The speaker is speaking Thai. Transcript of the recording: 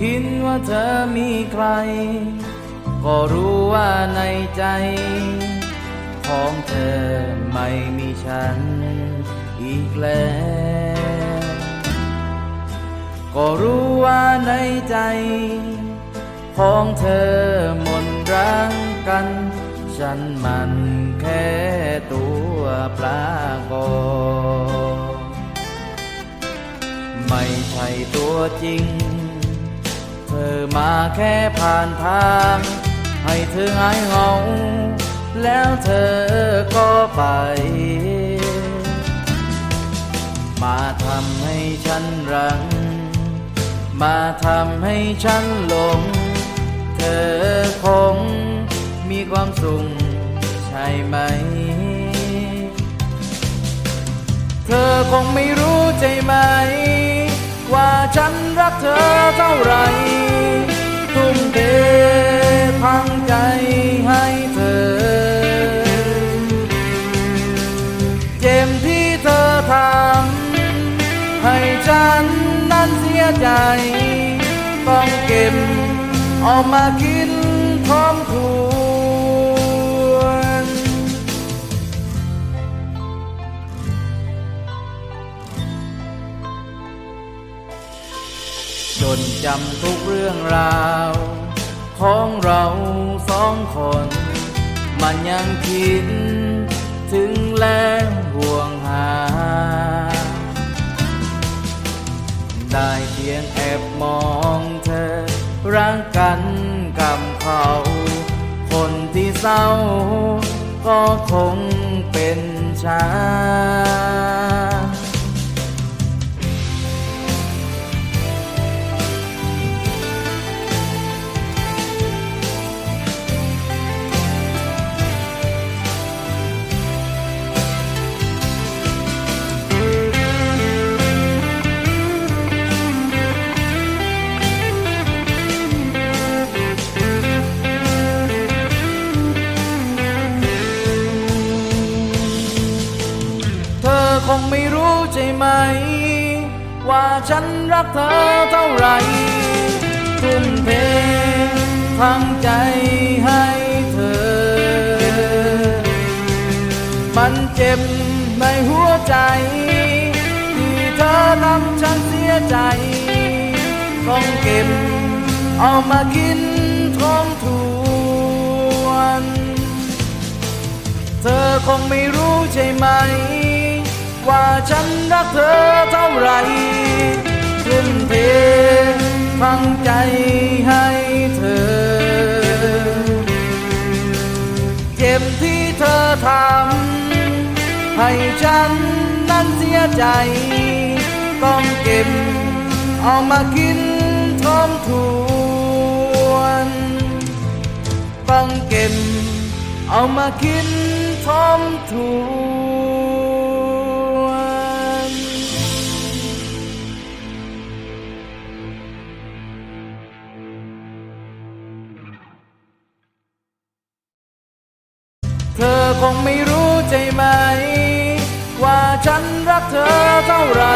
คิดว่าเธอมีใคร ก็รู้ว่าในใจ ของเธอไม่มีฉันอีกแล้ว ก็รู้ว่าในใจ ของเธอหมนรังกัน ฉันมันแค่ตัวปลากอไม่ใช่ตัวจริง เธอมาแค่ผ่านทาง ให้เธอหายเหงา แล้วเธอก็ไป มาทำให้ฉันรัง มาทำให้ฉันหลง เธอคงมีความสุขใช่ไหม เธอคงไม่รู้ใจไหม ว่าฉันรักเธอเท่าไรทุ่มเททั้งใจให้เธอ เจ็บที่เธอทำให้ฉันนั้นเสียใจ ต้องเก็บออกมาคิดทบทวน จนจำทุกเรื่องราว ของเราสองคน มันยังคิด ถึงและห่วงหา ได้เพียงแอบมองเธอรักกันกับเขา คนที่เศร้า ก็คงเป็นฉัน คงไม่รู้ใช่ไหม ว่าฉันรักเธอเท่าไหรทุ่มเททั้งใจให้เธอ มันเจ็บในหัวใจ ที่เธอทำฉันเสียใจ ต้องเก็บเอามาคิดทบทวน เธอคงไม่รู้ใช่ไหม ว่าฉันรักเธอเท่าไรทุ่มเททั้งใจให้เธอ เจ็บที่เธอทำให้ฉันนั้นเสียใจ ต้องเก็บเอามาคิดทบทวนต้องเก็บเอามาคิดทบทวน ธอคงไม่รู้ใจไหม ว่าฉันรักเธอเท่าไหร่